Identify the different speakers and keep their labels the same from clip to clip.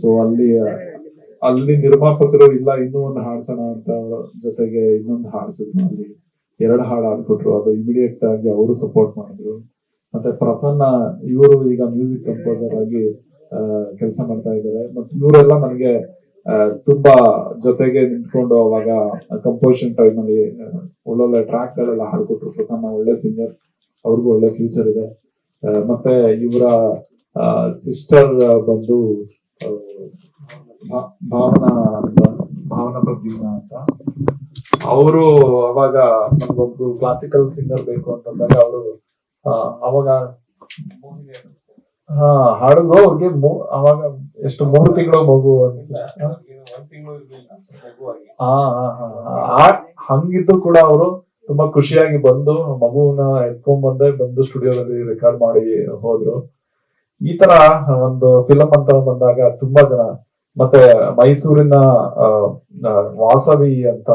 Speaker 1: So ಅಲ್ಲಿ ಅಲ್ಲಿ ನಿರ್ಮಾಪಕರು ಇಲ್ಲ, ಇನ್ನೂ ಒಂದು ಹಾಡ್ಸೋಣ ಅಂತ ಜೊತೆಗೆ ಇನ್ನೊಂದು ಹಾಡ್ಸಿದ್ರು. ಅಲ್ಲಿ ಎರಡು ಹಾಡು ಹಾಡ್ಕೊಟ್ರು. ಅದು ಇಮಿಡಿಯೇಟ್ ಆಗಿ ಅವರು ಸಪೋರ್ಟ್ ಮಾಡಿದ್ರು. ಮತ್ತೆ ಪ್ರಸನ್ನ, ಇವರು ಈಗ ಮ್ಯೂಸಿಕ್ ಕಂಪೋಸರ್ ಆಗಿ ಕೆಲಸ ಮಾಡ್ತಾ ಇದ್ದಾರೆ. ಮತ್ತೆ ಇವರೆಲ್ಲ ನನಗೆ ತುಂಬಾ ಜೊತೆಗೆ ನಿಂತ್ಕೊಂಡು ಅವಾಗ ಕಂಪೋಸಿಷನ್ ಟೈಮ್ ಅಲ್ಲಿ ಒಳ್ಳೊಳ್ಳೆ ಟ್ರ್ಯಾಕ್ ಗಳೆಲ್ಲ ಹಾಡ್ಕೊಟ್ರು. ಪ್ರಸನ್ನ ಒಳ್ಳೆ ಸಿಂಗರ್ ಅವ್ರಿಗೂ ಒಳ್ಳೆ ಫ್ಯೂಚರ್ ಇದೆ. ಮತ್ತೆ ಇವರ ಸಿಸ್ಟರ್ ಬಂದು ಭಾವನಾ ಅಂತ ಭಾವನಾ ಪ್ರದೀನ ಅಂತ. ಅವರು ಅವಾಗ ನಮ್ಗೊಬ್ರು ಕ್ಲಾಸಿಕಲ್ ಸಿಂಗರ್ ಬೇಕು ಅಂತಂದಾಗ ಅವರು ಅವಾಗ ಹಾ ಹಾಡಿದ್ರು ಅವ್ರಿಗೆ ಅವಾಗ ಎಷ್ಟು ಮೂರು ತಿಂಗಳು ಮಗು ಅಂದಿಲ್ಲ. ಹಂಗಿದ್ದು ಕೂಡ ಅವರು ತುಂಬಾ ಖುಷಿಯಾಗಿ ಬಂದು ಮಗುವನ್ನ ಎತ್ಕೊಂಡ್ ಬಂದೆ ಬಂದು ಸ್ಟುಡಿಯೋದಲ್ಲಿ ರೆಕಾರ್ಡ್ ಮಾಡಿ ಹೋದ್ರು. ಈ ತರ ಒಂದು ಫಿಲಂ ಅಂತ ಬಂದಾಗ ತುಂಬಾ ಜನ ಮತ್ತೆ ಮೈಸೂರಿನ ವಾಸವಿ ಅಂತ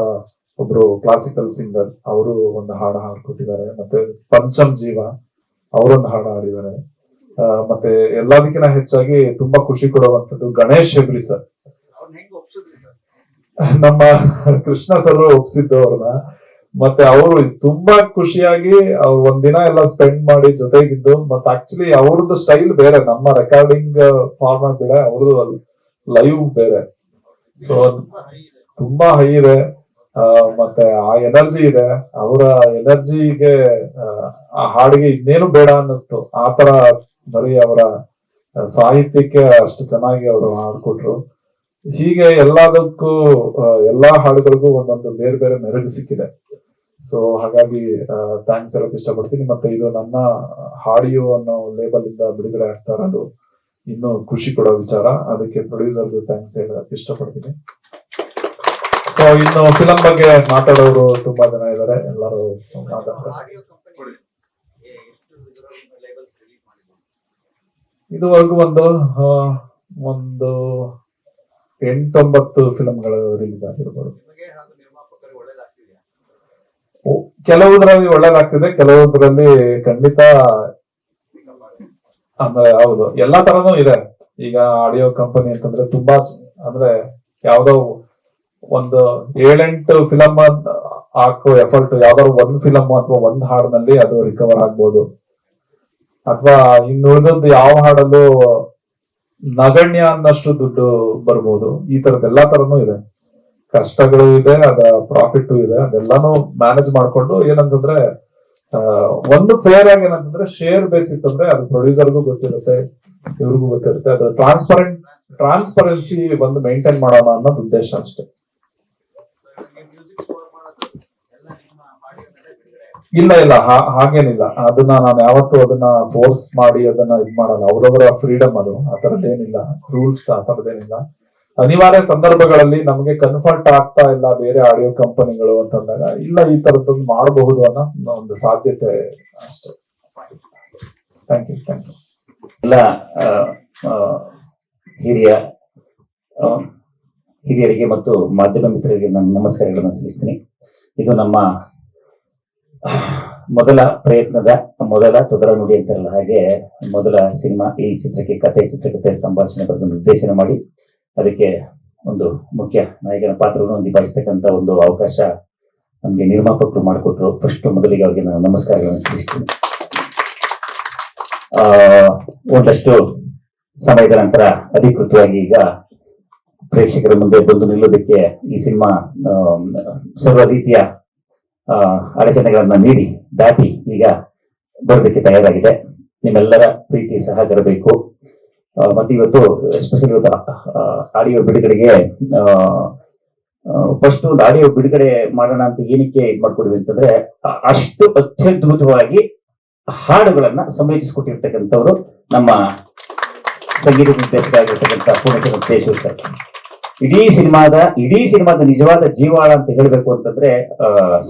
Speaker 1: ಒಬ್ರು ಕ್ಲಾಸಿಕಲ್ ಸಿಂಗರ್ ಅವರು ಒಂದು ಹಾಡು ಹಾಡ್ಕೊಟ್ಟಿದ್ದಾರೆ. ಮತ್ತೆ ಪಂಚಮ್ ಜೀವ ಅವರೊಂದು ಹಾಡು ಹಾಡಿದ್ದಾರೆ. ಮತ್ತೆ ಎಲ್ಲದಕ್ಕಿಂತ ಹೆಚ್ಚಾಗಿ ತುಂಬಾ ಖುಷಿ ಕೊಡುವಂತದ್ದು ಗಣೇಶ್ ಹೆಬ್ರಿ ಸರ್. ನಮ್ಮ ಕೃಷ್ಣ ಸರ್ ಒಪ್ಸಿದ್ದು ಅವ್ರನ್ನ. ಮತ್ತೆ ಅವರು ತುಂಬಾ ಖುಷಿಯಾಗಿ, ಅವ್ರು ಒಂದಿನ ಎಲ್ಲ ಸ್ಪೆಂಡ್ ಮಾಡಿ ಜೊತೆಗಿದ್ದು, ಮತ್ತೆ ಆಕ್ಚುಲಿ ಅವ್ರದ್ದು ಸ್ಟೈಲ್ ಬೇರೆ. ನಮ್ಮ ರೆಕಾರ್ಡಿಂಗ್ ಫಾರ್ಮ್ಯಾಟ್ ಬೇರೆ ಅವ್ರದ್ದು ಲೈವ್ ಬೇರೆ. ಸೊ ತುಂಬಾ ಹೈ ಇದೆ. ಮತ್ತೆ ಆ ಎನರ್ಜಿ ಇದೆ. ಅವರ ಎನರ್ಜಿಗೆ ಆ ಹಾಡಿಗೆ ಇನ್ನೇನು ಬೇಡ ಅನ್ನಿಸ್ತು. ಆ ತರ ಬರೀ ಅವರ ಸಾಹಿತ್ಯಕ್ಕೆ ಅಷ್ಟು ಚೆನ್ನಾಗಿ ಅವರು ಹಾಡ್ಕೊಟ್ರು. ಹೀಗೆ ಎಲ್ಲದಕ್ಕೂ ಎಲ್ಲಾ ಹಾಡುಗಳಿಗೂ ಒಂದೊಂದು ಬೇರೆ ಬೇರೆ ಮೆರಗು ಸಿಕ್ಕಿದೆ. ಸೊ ಹಾಗಾಗಿ ಥ್ಯಾಂಕ್ಸ್ ಹೇಳಕ್ ಇಷ್ಟಪಡ್ತೀನಿ. ಮತ್ತೆ ಇದು ನನ್ನ ಹಾಡಿಯೋ ಅನ್ನೋ ಲೇಬಲ್ ಇಂದ ಬಿಡುಗಡೆ ಆಗ್ತಾ ಇರೋದು ಇನ್ನೂ ಖುಷಿ ಕೊಡೋ ವಿಚಾರ. ಅದಕ್ಕೆ ಪ್ರೊಡ್ಯೂಸರ್ ಥ್ಯಾಂಕ್ಸ್ ಹೇಳಕ್ ಇಷ್ಟಪಡ್ತೀನಿ. ಸೊ ಇನ್ನು ಫಿಲಂ ಬಗ್ಗೆ ಮಾತಾಡೋರು ತುಂಬಾ ಜನ ಇದ್ದಾರೆ ಎಲ್ಲರೂ ಇದುವರೆಗೂ ಒಂದು ಒಂದು ಎಂಟೊಂಬತ್ತು ಫಿಲಂಗಳು ರಿಲೀಸ್ ಆಗಿರ್ಬೋದು. ಕೆಲವುದ್ರಲ್ಲಿ ಒಳ್ಳೇದಾಗ್ತಿದೆ ಕೆಲವುದ್ರಲ್ಲಿ ಖಂಡಿತ ಅಂದ್ರೆ ಹೌದು ಎಲ್ಲಾ ತರನೂ ಇದೆ. ಈಗ ಆಡಿಯೋ ಕಂಪನಿ ಅಂತಂದ್ರೆ ತುಂಬಾ ಅಂದ್ರೆ ಯಾವ್ದೋ ಒಂದು ಏಳೆಂಟು ಫಿಲಮ್ ಹಾಕೋ ಎಫರ್ಟ್ ಯಾವ್ದಾದ್ರು ಒಂದ್ ಫಿಲಮ್ ಅಥವಾ ಒಂದ್ ಹಾಡಿನಲ್ಲಿ ಅದು ರಿಕವರ್ ಆಗ್ಬೋದು. ಅಥವಾ ಇನ್ನು ಉಳಿದದ್ದು ಯಾವ ಹಾಡಲ್ಲೂ ನಗಣ್ಯ ಅನ್ನಷ್ಟು ದುಡ್ಡು ಬರ್ಬೋದು. ಈ ತರದ ಎಲ್ಲಾ ತರನು ಇದೆ. ಕಷ್ಟಗಳು ಇದೆ, ಅದ ಪ್ರಾಫಿಟ್ ಇದೆ, ಅದೆಲ್ಲಾನು ಮ್ಯಾನೇಜ್ ಮಾಡ್ಕೊಂಡು ಏನಂತಂದ್ರೆ ಒಂದು ಫೇರ್ ಆಗಿ ಏನಂತಂದ್ರೆ ಶೇರ್ ಬೇಸಿಸ್ ಅಂದ್ರೆ ಅದು ಪ್ರೊಡ್ಯೂಸರ್ಗೂ ಗೊತ್ತಿರುತ್ತೆ, ಇವ್ರಿಗೂ ಗೊತ್ತಿರುತ್ತೆ. ಅದು ಟ್ರಾನ್ಸ್ಪರೆಂಟ್ ಟ್ರಾನ್ಸ್ಪರೆನ್ಸಿ ಒಂದು ಮೇಂಟೈನ್ ಮಾಡೋಣ ಅನ್ನೋದು ಉದ್ದೇಶ ಅಷ್ಟೇ. ಇಲ್ಲ ಇಲ್ಲ ಹಾಗೇನಿಲ್ಲ. ಅದನ್ನ ನಾನು ಯಾವತ್ತೂ ಅದನ್ನ ಫೋರ್ಸ್ ಮಾಡಿ ಅದನ್ನ ಇದ್ ಮಾಡಲ್ಲ. ಅವ್ರವರ ಫ್ರೀಡಮ್ ಅದು. ಆ ತರದ್ದೇನಿಲ್ಲ ರೂಲ್ಸ್ ಆ ತರದ್ದೇನಿಲ್ಲ ಅನಿವಾರ್ಯ ಸಂದರ್ಭಗಳಲ್ಲಿ ನಮಗೆ ಕನ್ಫರ್ಟ್ ಆಗ್ತಾ ಇಲ್ಲ ಬೇರೆ ಆಡಿಯೋ ಕಂಪನಿಗಳು ಅಂತಂದಾಗ. ಇಲ್ಲ, ಈ ತರದ್ದೊಂದು ಮಾಡಬಹುದು ಅನ್ನೋ ಒಂದು ಸಾಧ್ಯತೆ ಅಷ್ಟೇ. ಥ್ಯಾಂಕ್ ಯು ಥ್ಯಾಂಕ್ ಯು
Speaker 2: ಎಲ್ಲ ಹಿರಿಯ ಹಿರಿಯರಿಗೆ ಮತ್ತು ಮಾಧ್ಯಮ ಮಿತ್ರರಿಗೆ ನಾನು ನಮಸ್ಕಾರಗಳನ್ನು ಸಲ್ಲಿಸ್ತೀನಿ. ಇದು ನಮ್ಮ ಮೊದಲ ಪ್ರಯತ್ನದ ಮೊದಲ ತೊದಲ ನುಡಿ ಅಂತಾರಲ್ಲ ಹಾಗೆ ಮೊದಲ ಸಿನಿಮಾ ಈ ಚಿತ್ರಕ್ಕೆ ಕತೆ ಚಿತ್ರಕತೆ ಸಂಭಾಷಣೆ ಬರೆದು ನಿರ್ದೇಶನ ಮಾಡಿ ಅದಕ್ಕೆ ಒಂದು ಮುಖ್ಯ ನಾಯಕನ ಪಾತ್ರವನ್ನು ನಿಭಾಯಿಸ್ತಕ್ಕಂಥ ಒಂದು ಅವಕಾಶ ನಮಗೆ ನಿರ್ಮಾಪಕರು ಮಾಡಿಕೊಟ್ರು. ಫಸ್ಟ್ ಮೊದಲಿಗೆ ಅವರಿಗೆ ನಾನು ನಮಸ್ಕಾರಗಳನ್ನು ತಿಳಿಸ್ತೀನಿ. ಆ, ಒಂದಷ್ಟು ಸಮಯದ ನಂತರ ಅಧಿಕೃತವಾಗಿ ಈಗ ಪ್ರೇಕ್ಷಕರ ಮುಂದೆ ಬಂದು ನಿಲ್ಲೋದಕ್ಕೆ ಈ ಸಿನಿಮಾ ಸರ್ವ ರೀತಿಯ ಅಡಚಣೆಗಳನ್ನ ನೀಡಿ, ದಾಟಿ ಈಗ ಬರೋದಕ್ಕೆ ತಯಾರಾಗಿದೆ. ನಿಮ್ಮೆಲ್ಲರ ಪ್ರೀತಿ ಸಹ ಬರಬೇಕು ಮತ್ತೆ ಇವತ್ತು ಎಸ್ಪೆಷಲಿ ಇವತ್ತು ಆಡಿಯೋ ಬಿಡುಗಡೆಗೆ ಫಸ್ಟ್ ಒಂದು ಆಡಿಯೋ ಬಿಡುಗಡೆ ಮಾಡೋಣ ಅಂತ ಏನಕ್ಕೆ ಇದು ಮಾಡ್ಕೊಡಿವಿ ಅಂತಂದ್ರೆ ಅಷ್ಟು ಅತ್ಯದ್ಭುತವಾಗಿ ಹಾಡುಗಳನ್ನ ಸಂಯೋಜಿಸಿಕೊಟ್ಟಿರ್ತಕ್ಕಂಥವ್ರು ನಮ್ಮ ಸಂಗೀತ ನಿರ್ದೇಶಕ ಆಗಿರ್ತಕ್ಕಂಥ ಪೂರ್ಣಚಂದ್ರ ಸರ್. ಇಡೀ ಸಿನಿಮಾದ ಇಡೀ ಸಿನಿಮಾದ ನಿಜವಾದ ಜೀವಾಳ ಅಂತ ಹೇಳಬೇಕು ಅಂತಂದ್ರೆ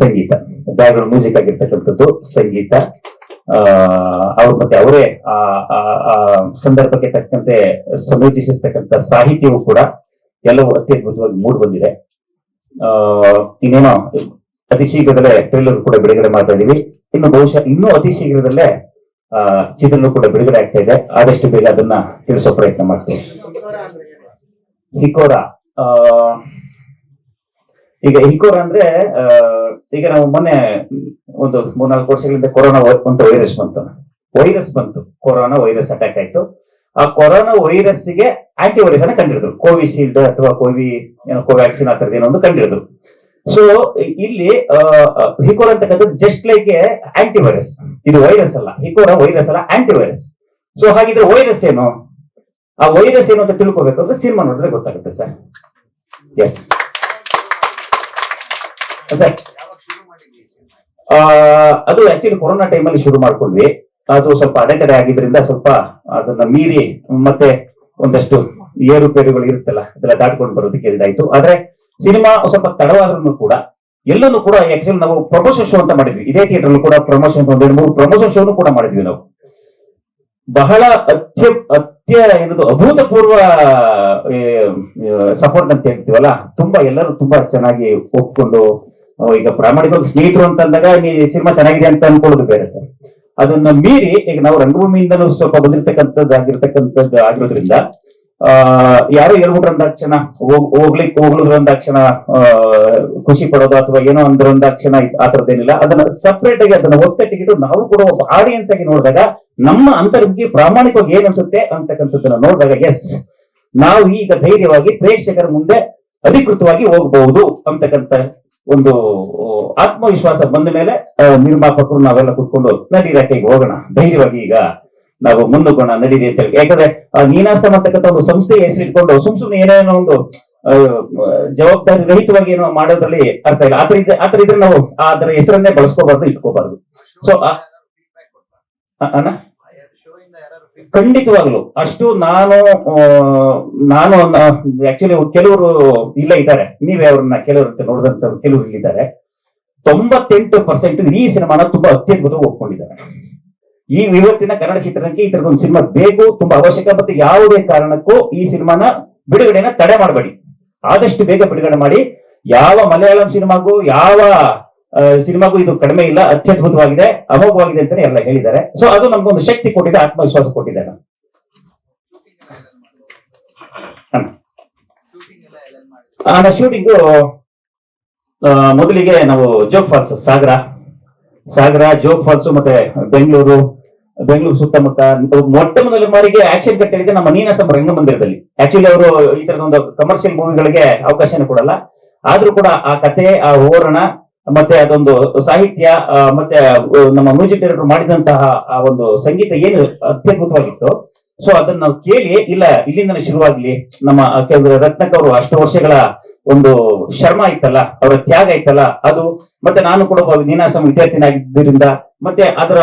Speaker 2: ಸಂಗೀತ. ಬ್ಯಾಗ್ರೌಂಡ್ ಮ್ಯೂಸಿಕ್ ಆಗಿರ್ತಕ್ಕಂಥದ್ದು ಸಂಗೀತ. ಅವ್ರು ಮತ್ತೆ ಅವರೇ, ಆ ಸಂದರ್ಭಕ್ಕೆ ತಕ್ಕಂತೆ ಸಂಯೋಜಿಸಿರ್ತಕ್ಕಂಥ ಸಾಹಿತ್ಯವು ಕೂಡ ಎಲ್ಲವೂ ಅತ್ಯದ್ಭುತವಾಗಿ ಮೂಡ್ ಬಂದಿದೆ. ಇನ್ನೇನೋ ಅತಿ ಶೀಘ್ರದಲ್ಲೇ ಟ್ರೇಲರ್ ಕೂಡ ಬಿಡುಗಡೆ ಮಾಡ್ತಾ ಇದೀವಿ. ಇನ್ನು ಬಹುಶಃ ಇನ್ನೂ ಅತಿ ಶೀಘ್ರದಲ್ಲೇ ಆ ಚಿತ್ರನೂ ಕೂಡ ಬಿಡುಗಡೆ ಆಗ್ತಾ ಇದೆ. ಆದಷ್ಟು ಬೇಗ ಅದನ್ನ ತಿಳಿಸೋ ಪ್ರಯತ್ನ ಮಾಡ್ತೀವಿ. ಹಿಕೋರ. ಈಗ ಇನ್ಕೋರ್ ಅಂದ್ರೆ ಈಗ ನಾವು ಮೊನ್ನೆ ಒಂದು ಮೂರ್ನಾಲ್ಕು ವರ್ಷಗಳಿಂದ ಕೊರೋನಾ ಅಂತ ವೈರಸ್ ಬಂತು. ವೈರಸ್ ಬಂತು. ಕೊರೋನಾ ವೈರಸ್ ಅಟ್ಯಾಕ್ ಆಯ್ತು. ಆ ಕೊರೋನಾ ವೈರಸ್ಗೆ ಆಂಟಿ ವೈರಸ್ ಅನ್ನ ಕಂಡಿಡಿದ್ರು ಕೋವಿಶೀಲ್ಡ್ ಅಥವಾ ಕೋವಿ ಏನೋ ಕೋವ್ಯಾಕ್ಸಿನ್ ಆ ಥರದ್ದು ಏನೋ ಒಂದು ಸೊ ಇಲ್ಲಿ ಹಿಕೋರ್ ಅಂತಕ್ಕಂಥದ್ದು ಜಸ್ಟ್ ಲೈಕ್ ಆಂಟಿ ವೈರಸ್ ಇದು ವೈರಸ್ ಅಲ್ಲ. ಹಿಕೋರ ವೈರಸ್ ಅಲ್ಲ ಆಂಟಿವೈರಸ್ ಸೊ ಹಾಗಿದ್ರೆ ವೈರಸ್ ಏನು? ಆ ವೈರಸ್ ಏನು ಅಂತ ತಿಳ್ಕೊಬೇಕಂದ್ರೆ ಸಿನಿಮಾ ನೋಡಿದ್ರೆ ಗೊತ್ತಾಗುತ್ತೆ ಸರ್. ಎಸ್ ಸರ್ ಅದು ಆಕ್ಚುಲಿ ಕೊರೋನಾ ಟೈಮಲ್ಲಿ ಶುರು ಮಾಡ್ಕೊಂಡ್ವಿ. ಅದು ಸ್ವಲ್ಪ ಅಡೆತಡೆ ಆಗಿದ್ರಿಂದ ಸ್ವಲ್ಪ ಅದನ್ನ ಮೀರಿ ಮತ್ತೆ ಒಂದಷ್ಟು ಏರುಪೇರುಗಳು ಇರುತ್ತಲ್ಲ, ಅದೆಲ್ಲ ದಾಟ್ಕೊಂಡು ಬರೋದಕ್ಕೆ ಇದಾಯ್ತು. ಆದ್ರೆ ಸಿನಿಮಾ ಸ್ವಲ್ಪ ತಡವಾದ್ರೂ ಕೂಡ, ಎಲ್ಲನೂ ಕೂಡ ಆಕ್ಚುಲಿ ನಾವು ಪ್ರಮೋಷನ್ ಶೋ ಅಂತ ಮಾಡಿದ್ವಿ. ಇದೇ ಥಿಯೇಟರ್ ಕೂಡ ಪ್ರಮೋಷನ್ ಒಂದೆರಡು ಮೂರು ಪ್ರಮೋಷನ್ ಶೋನು ಕೂಡ ಮಾಡಿದ್ವಿ ನಾವು. ಬಹಳ ಅತ್ಯ ಅತ್ಯ ಏನದು ಅಭೂತಪೂರ್ವ ಸಪೋರ್ಟ್ ಅಂತ ಹೇಳ್ತೀವಲ್ಲ, ತುಂಬಾ ಎಲ್ಲರೂ ತುಂಬಾ ಚೆನ್ನಾಗಿ ಒಪ್ಕೊಂಡು ಈಗ ಪ್ರಾಮಾಣಿಕವಾಗಿ ಸ್ನೇಹಿತರು ಅಂತ ಅಂದಾಗ ನೀ ಸಿನಿಮಾ ಚೆನ್ನಾಗಿದೆ ಅಂತ ಅನ್ಕೊಳ್ಳೋದು ಬೇರೆ ಸರ್. ಅದನ್ನ ಮೀರಿ ಈಗ ನಾವು ರಂಗಭೂಮಿಯಿಂದನೂ ಸ್ವಲ್ಪ ಬಂದಿರ್ತಕ್ಕಂಥದ್ದು ಆಗಿರ್ತಕ್ಕಂಥದ್ದು ಆಗಿರೋದ್ರಿಂದ, ಆ, ಯಾರೋ ಹೇಳ್ಬಿಟ್ರು ಅಂದಾಕ್ಷಣ, ಹೋಗ್ ಹೋಗ್ಲಿಕ್ಕೆ ಹೋಗ್ಲಿದ್ರು ಅಂದಾಕ್ಷಣ ಖುಷಿ ಪಡೋದು ಅಥವಾ ಏನೋ ಅಂದ್ರ ಅಂದಾಕ್ಷಣ ಆ ಥರದ್ದೇನಿಲ್ಲ. ಅದನ್ನ ಸಪ್ರೇಟ್ ಆಗಿ ಅದನ್ನ ಒತ್ತಟ್ಟಿಗಿಟ್ಟು ನಾವು ಕೂಡ ಒಬ್ಬ ಆಡಿಯನ್ಸ್ ಆಗಿ ನೋಡಿದಾಗ ನಮ್ಮ ಅಂತರ್ಗಿ ಪ್ರಾಮಾಣಿಕವಾಗಿ ಏನ್ ಅನ್ಸುತ್ತೆ ಅಂತಕ್ಕಂಥದ್ದನ್ನ ನೋಡಿದಾಗ ಎಸ್ ನಾವು ಈಗ ಧೈರ್ಯವಾಗಿ ಪ್ರೇಕ್ಷಕರ ಮುಂದೆ ಅಧಿಕೃತವಾಗಿ ಹೋಗಬಹುದು ಅಂತಕ್ಕಂಥ ಒಂದು ಆತ್ಮವಿಶ್ವಾಸ ಬಂದ ಮೇಲೆ ನಿರ್ಮಾಪಕರು ನಾವೆಲ್ಲ ಕುತ್ಕೊಂಡು ನಡೀರ ಈಗ ಹೋಗೋಣ, ಧೈರ್ಯವಾಗಿ ಈಗ ನಾವು ಮುಂದಕ್ಕೋಣ ನಡೀರಿ ಅಂತ ಹೇಳಿ ಯಾಕಂದ್ರೆ, ಆ, ನೀನಾಸಂ ಅಂತಕ್ಕಂಥ ಒಂದು ಸಂಸ್ಥೆ ಹೆಸರಿಟ್ಕೊಂಡು ಸುಮ್ ಸುಮ್ನೆ ಏನೇನೋ ಒಂದು ಜವಾಬ್ದಾರಿ ರಹಿತವಾಗಿ ಏನೋ ಮಾಡೋದ್ರಲ್ಲಿ ಅರ್ಥ ಇಲ್ಲ. ಆತರ ಇದ್ರೆ ಆತರ ಇದ್ರೆ ನಾವು ಅದರ ಹೆಸರನ್ನೇ ಬಳಸ್ಕೋಬಾರ್ದು, ಇಟ್ಕೋಬಾರ್ದು. ಸೊ ಅಣ್ಣ? ಖಂಡಿತವಾಗ್ಲು. ಅಷ್ಟು ನಾನು ನಾನು ಆಕ್ಚುಲಿ ಕೆಲವರು ಇಲ್ಲ ಇದ್ದಾರೆ. ನೀವೇ ಅವ್ರನ್ನ ಕೆಲವರು ನೋಡಿದಂತ ಕೆಲವರು ಇಲ್ಲಿದ್ದಾರೆ. ತೊಂಬತ್ತೆಂಟು ಪರ್ಸೆಂಟ್ ಈ ಸಿನಿಮಾನ ತುಂಬಾ ಅತ್ಯದ್ಭುತವಾಗಿ ಒಪ್ಕೊಂಡಿದ್ದಾರೆ. ಈ ಇವತ್ತಿನ ಕನ್ನಡ ಚಿತ್ರರಂಗಕ್ಕೆ ಈ ತರದೊಂದು ಸಿನಿಮಾ ಬೇಕು, ತುಂಬಾ ಅವಶ್ಯಕ, ಮತ್ತೆ ಯಾವುದೇ ಕಾರಣಕ್ಕೂ ಈ ಸಿನಿಮಾನ ಬಿಡುಗಡೆನ ತಡೆ ಮಾಡಬೇಡಿ. ಆದಷ್ಟು ಬೇಗ ಬಿಡುಗಡೆ ಮಾಡಿ. ಯಾವ ಮಲಯಾಳಂ ಸಿನಿಮಾಗೂ, ಯಾವ ಸಿನಿಮಾಗೂ ಇದು ಕಡಿಮೆ ಇಲ್ಲ, ಅತ್ಯದ್ಭುತವಾಗಿದೆ, ಅಮೋಘವಾಗಿದೆ ಅಂತಾನೆ ಎಲ್ಲ ಹೇಳಿದ್ದಾರೆ. ಸೊ ಅದು ನಮ್ಗೊಂದು ಶಕ್ತಿ ಕೊಟ್ಟಿದೆ, ಆತ್ಮವಿಶ್ವಾಸ ಕೊಟ್ಟಿದೆ ನಾನು ಶೂಟಿಂಗು ಮೊದಲಿಗೆ ನಾವು ಜೋಗ್ ಫಾಲ್ಸ್, ಸಾಗರ. ಸಾಗರ, ಜೋಗ್ ಫಾಲ್ಸ್ ಮತ್ತೆ ಬೆಂಗಳೂರು ಬೆಂಗಳೂರು ಸುತ್ತಮುತ್ತ, ಮೊಟ್ಟ ಮೊದಲ ಬಾರಿಗೆ ಆಕ್ಷನ್ ಕಟ್ಟಲಿದೆ ನಮ್ಮ ನೀನಾಸಂ ರಂಗಮಂದಿರದಲ್ಲಿ. ಆಕ್ಚುಲಿ ಅವರು ಈ ತರದ ಒಂದು ಕಮರ್ಷಿಯಲ್ ಮೂವಿಗಳಿಗೆ ಅವಕಾಶನ ಕೊಡಲ್ಲ. ಆದ್ರೂ ಕೂಡ ಆ ಕತೆ ಆ ಓರಣ ಮತ್ತೆ ಅದೊಂದು ಸಾಹಿತ್ಯ ಮತ್ತೆ ನಮ್ಮ ಮ್ಯೂಸಿಕ್ ಡೈರೆಕ್ಟರ್ ಮಾಡಿದಂತಹ, ಆ, ಒಂದು ಸಂಗೀತ ಏನು ಅತ್ಯದ್ಭುತವಾಗಿತ್ತು. ಸೊ ಅದನ್ನ ನಾವು ಕೇಳಿ, ಇಲ್ಲ ಇಲ್ಲಿಂದನೇ ಶುರುವಾಗ್ಲಿ, ನಮ್ಮ ಕೆಲವರು ರತ್ನಕ್ ಅವರು ಅಷ್ಟು ವರ್ಷಗಳ ಒಂದು ಶರ್ಮ ಇತ್ತಲ್ಲ ಅವರ ತ್ಯಾಗ ಇತ್ತಲ್ಲ ಅದು, ಮತ್ತೆ ನಾನು ಕೂಡ ಒಬ್ಬ ನೀನಾಸಂ ವಿದ್ಯಾರ್ಥಿನಾಗಿದ್ದರಿಂದ, ಮತ್ತೆ ಅದರ,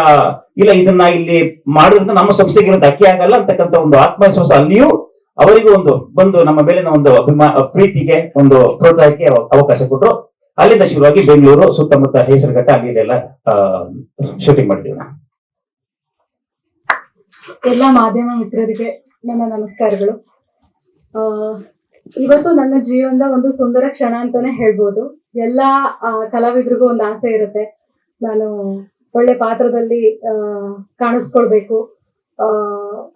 Speaker 2: ಇಲ್ಲ, ಇದನ್ನ ಇಲ್ಲಿ ಮಾಡೋದ್ರಿಂದ ನಮ್ಮ ಸಂಸ್ಥೆಗೆ ಧಕ್ಕೆ ಆಗಲ್ಲ ಅಂತಕ್ಕಂಥ ಒಂದು ಆತ್ಮವಿಶ್ವಾಸ ಅಲ್ಲಿಯೂ, ಅವರಿಗೂ ಒಂದು, ಬಂದು ನಮ್ಮ ಮೇಲಿನ ಒಂದು ಅಭಿಮಾ, ಪ್ರೀತಿಗೆ, ಒಂದು ಪ್ರೋತ್ಸಾಹಕ್ಕೆ ಅವಕಾಶ ಕೊಟ್ಟರು ಅಲ್ಲಿಂದ ಶುರುವಾಗಿ ಬೆಂಗಳೂರು, ಸುತ್ತಮುತ್ತ ಹೆಸರುಘಟ್ಟ ಅಲ್ಲಿ ಇಲ್ಲೆಲ್ಲ ಶೂಟಿಂಗ್
Speaker 3: ಎಲ್ಲ ಮಾಧ್ಯಮ ಮಿತ್ರರಿಗೆ ನನ್ನ ನಮಸ್ಕಾರಗಳು. ಇವತ್ತು ನನ್ನ ಜೀವನದ ಒಂದು ಸುಂದರ ಕ್ಷಣ ಅಂತಾನೆ ಹೇಳ್ಬೋದು. ಎಲ್ಲ ಕಲಾವಿದರಿಗೂ ಒಂದು ಆಸೆ ಇರುತ್ತೆ. ನಾನು ಒಳ್ಳೆ ಪಾತ್ರದಲ್ಲಿ ಕಾಣಿಸ್ಕೊಳ್ಬೇಕು.